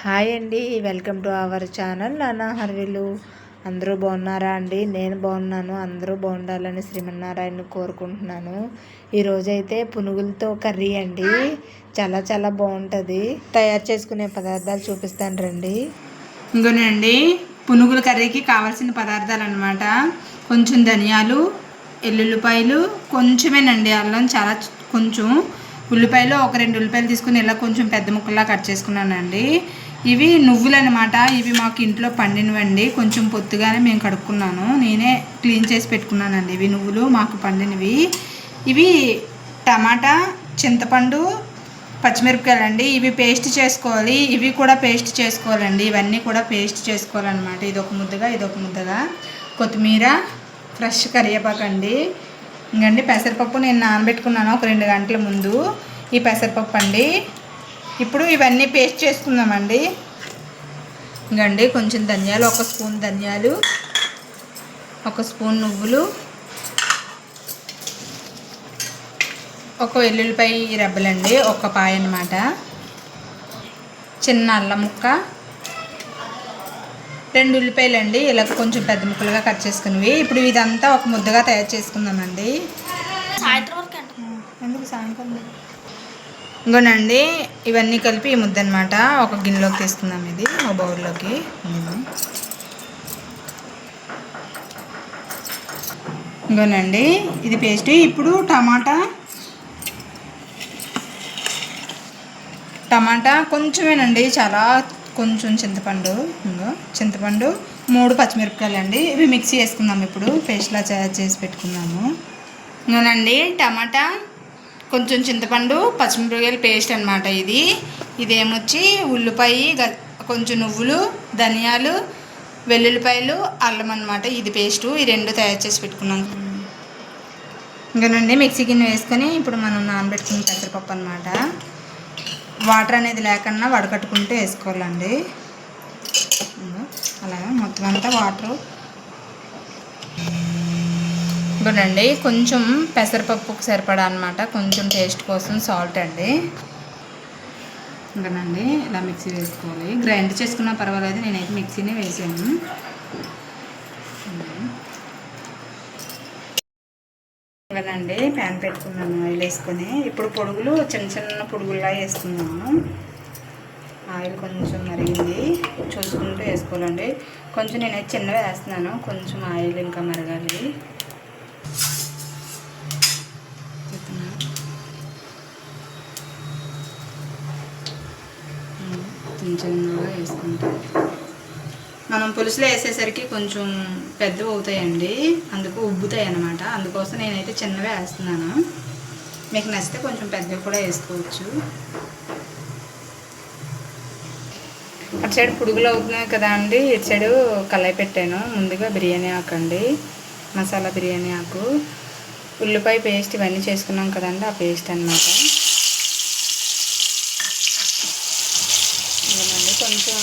Hi అండి welcome to our channel నానా హర్విలు అందరూ బాగున్నారా అండి? నేను బాగున్నాను అందరూ బాగుండాలని శ్రీమన్నారాయణ కోరుకుంటున్నాను. ఈరోజైతే పునుగులతో కర్రీ అండి. చాలా చాలా బాగుంటుంది. తయారు చేసుకునే పదార్థాలు చూపిస్తాను రండి. ఇంకోనండి పునుగుల కర్రీకి కావాల్సిన పదార్థాలు అనమాట కొంచెం ధనియాలు ఎల్లుల్లిపాయలు కొంచెమేనండి అల్లం చాలా కొంచెం. ఉల్లిపాయలు ఒక రెండు ఉల్లిపాయలు తీసుకుని ఇలా కొంచెం పెద్ద ముక్కల్లా కట్ చేసుకున్నానండి. ఇవి నువ్వులు అనమాట ఇవి మాకు ఇంట్లో పండినవండి. కొంచెం పొత్తుగానే మేము కడుక్కున్నాను. నేనే క్లీన్ చేసి పెట్టుకున్నానండి ఇవి నువ్వులు మాకు పండినవి. ఇవి టమాటా చింతపండు పచ్చిమిరపకాయలండి. ఇవి పేస్ట్ చేసుకోవాలి. ఇవి కూడా పేస్ట్ చేసుకోవాలండి. ఇవన్నీ కూడా పేస్ట్ చేసుకోవాలన్నమాట. ఇది ఒక ముద్దగా ఇది ఒక ముద్దగా. కొత్తిమీర ఫ్రెష్ కరివేపాకు అండి. ఇంకండి పెసరపప్పు నేను నానబెట్టుకున్నాను ఒక రెండు గంటల ముందు. ఈ పెసరపప్పు అండి. ఇప్పుడు ఇవన్నీ పేస్ట్ చేసుకుందామండి. ఇంకండి కొంచెం ధనియాలు ఒక స్పూన్ ధనియాలు ఒక స్పూన్ నువ్వులు ఒక వెల్లుల్లిపాయ రెబ్బలండి ఒక పాయ అనమాట చిన్న అల్లం ముక్క రెండు ఉల్లిపాయలు అండి ఇలా కొంచెం పెద్ద ముక్కలుగా కట్ చేసుకునివి ఇప్పుడు ఇదంతా ఒక ముద్దగా తయారు చేసుకుందామండి. సాయంత్రం ఎందుకు సాయంత్రం? ఇంకోనండి ఇవన్నీ కలిపి ఈ ముద్ద అనమాట ఒక గిన్నెలోకి తీసుకుందాం ఇది ఒక బౌల్లోకి. ఇంకోనండి ఇది పేస్ట్. ఇప్పుడు టమాటా టమాటా కొంచెమేనండి చాలా కొంచెం చింతపండు. ఇంకో చింతపండు మూడు పచ్చిమిరపకాయలు అండి ఇవి మిక్సీ వేసుకుందాం ఇప్పుడు పేస్ట్లా తయారు చేసి పెట్టుకుందాము. ఇంకోనండి టమాటా కొంచెం చింతపండు పచ్చిమిరపకాయలు పేస్ట్ అనమాట ఇది. ఇదేమొచ్చి ఉల్లిపాయ గ- కొంచెం నువ్వులు ధనియాలు వెల్లుల్లిపాయలు అల్లం అనమాట ఇది పేస్టు ఈ రెండు తయారు చేసి పెట్టుకున్నాం. ఇంకానండి మిక్సీ గిన్నె వేసుకొని ఇప్పుడు మనం నానబెట్టుకున్న పెసరపప్పు అనమాట వాటర్ అనేది లేకుండా వడకట్టుకుంటూ వేసుకోవాలండి. ఇదిగో అలాగా మొత్తం అంతా వాటర్ ఇవ్వనండి కొంచెం పెసరపప్పుకు సరిపడా అనమాట కొంచెం టేస్ట్ కోసం సాల్ట్ అండి. ఇంకనండి ఇలా మిక్సీ వేసుకోవాలి. గ్రైండ్ చేసుకున్నా పర్వాలేదు నేనైతే మిక్సీనే వేసాను. ఇవ్వనండి ప్యాన్ పెట్టుకున్నాను ఆయిల్ వేసుకొని. ఇప్పుడు పొడుగులు చిన్న చిన్న పొడుగుల్లా వేసుకున్నాను ఆయిల్ కొంచెం మరిగింది. చూసుకుంటూ వేసుకోవాలండి. కొంచెం నేనైతే చిన్నవి వేస్తున్నాను. కొంచెం ఆయిల్ ఇంకా మరగాలి. చిన్నగా వేసుకుంటాం. మనం పులుసులో వేసేసరికి కొంచెం పెద్దవి అవుతాయండి. అందుకు ఉబ్బుతాయి అన్నమాట. అందుకోసం నేనైతే చిన్నవే వేస్తున్నాను. మీకు నచ్చితే కొంచెం పెద్దవి కూడా వేసుకోవచ్చు. అటు సైడ్ పురుగులు అవుతున్నాయి కదా అండి. ఇటు సైడ్ కళాయి పెట్టాను. ముందుగా బిర్యానీ ఆకండి. మసాలా బిర్యానీ ఆకు ఉల్లిపాయ పేస్ట్ ఇవన్నీ చేసుకున్నాం కదండి ఆ పేస్ట్ అనమాట కొంచెం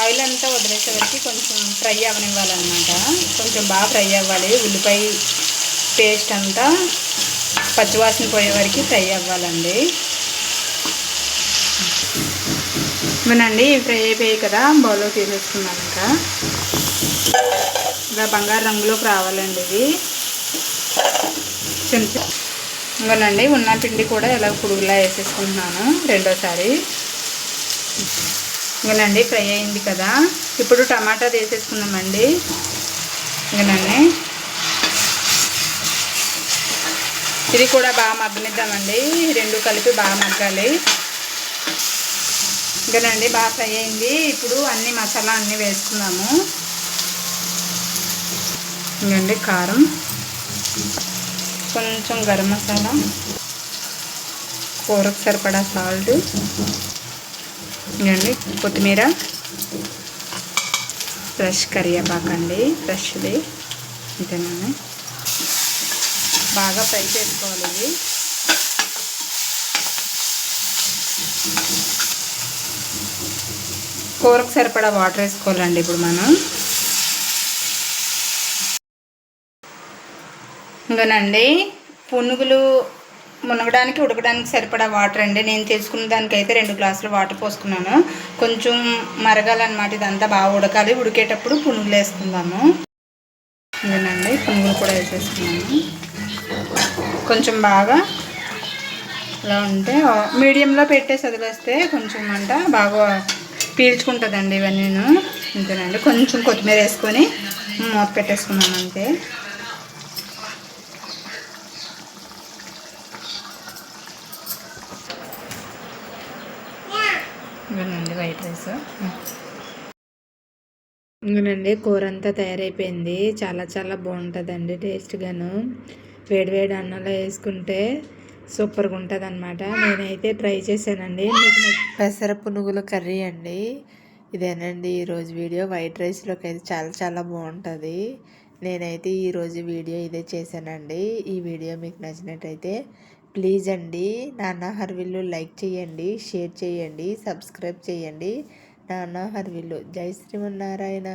ఆయిల్ అంతా వదిలేసే వరకు కొంచెం ఫ్రై అవనివ్వాలన్నమాట. కొంచెం బాగా ఫ్రై అవ్వాలి. ఉల్లిపాయ పేస్ట్ అంతా పచ్చివాసన పోయే వరకు ఫ్రై అవ్వాలండి. ఇవనండి ఫ్రై అయిపోయాయి కదా బౌల్లో తీసేసుకున్నాను ఇంకా ఇలా బంగారు రంగులోకి రావాలండి ఇది చిన్న చిన్న ఇవ్వనండి ఉన్న పిండి కూడా ఇలా పురుగులా వేసేసుకుంటున్నాను రెండోసారి. ఇంకనండి ఫ్రై అయింది కదా. ఇప్పుడు టమాటా వేసేసుకున్నామండి ఇంకనండి ఇది కూడా బాగా మగ్గనిద్దామండి. రెండు కలిపి బాగా మగ్గాలి. ఇంకనండి బాగా ఫ్రై అయింది. ఇప్పుడు అన్ని మసాలా అన్నీ వేసుకున్నాము ఇంకండి కారం. కొంచెం గరం మసాలా. కూరకు సరిపడా సాల్ట్. ఇదండి కొత్తిమీర. ఫ్రెష్ కరివేపాకు అండి ఫ్రెష్ది. అంతేనండి బాగా ఫ్రై చేసుకోవాలి ఇది. కూరకు సరిపడా వాటర్ వేసుకోవాలండి ఇప్పుడు మనం. ఇంకనండి పునుగులు మునగడానికి ఉడకడానికి సరిపడా వాటర్ అండి. నేను తీసుకున్న దానికైతే రెండు గ్లాసులు వాటర్ పోసుకున్నాను. కొంచెం మరగాలన్నమాట ఇదంతా బాగా ఉడకాలి. ఉడికేటప్పుడు పునుగులు వేసుకుందాము. ఇదేనండి పునుగులు కూడా వేసేసుకున్నాను. కొంచెం బాగా ఇలా ఉంటే మీడియంలో పెట్టేసి వదిలేస్తే కొంచెం అంట బాగా పీల్చుకుంటుందండి ఇవన్నీ ఇంతేనండి కొంచెం కొత్తిమీర వేసుకొని మూత పెట్టేసుకున్నాను అంతే. ఇవన్నీ వైట్ రైస్. ఇంకనండి కూర అంతా తయారైపోయింది. చాలా చాలా బాగుంటుందండి టేస్ట్గాను. వేడివేడి అన్నంలో వేసుకుంటే సూపర్గా ఉంటుంది అనమాట నేనైతే ట్రై చేశానండి. మీకు పెసర పునుగుల కర్రీ అండి. ఇదేనండి ఈరోజు వీడియో. వైట్ రైస్లోకి అయితే చాలా చాలా బాగుంటుంది. నేనైతే ఈరోజు వీడియో ఇదే చేశానండి. ఈ వీడియో మీకు నచ్చినట్టయితే ప్లీజ్ అండి నాన్న విల్లు లైక్ చేయండి షేర్ చేయండి సబ్స్క్రైబ్ చేయండి. నాన్న విల్లు. జై శ్రీమన్నారాయణ.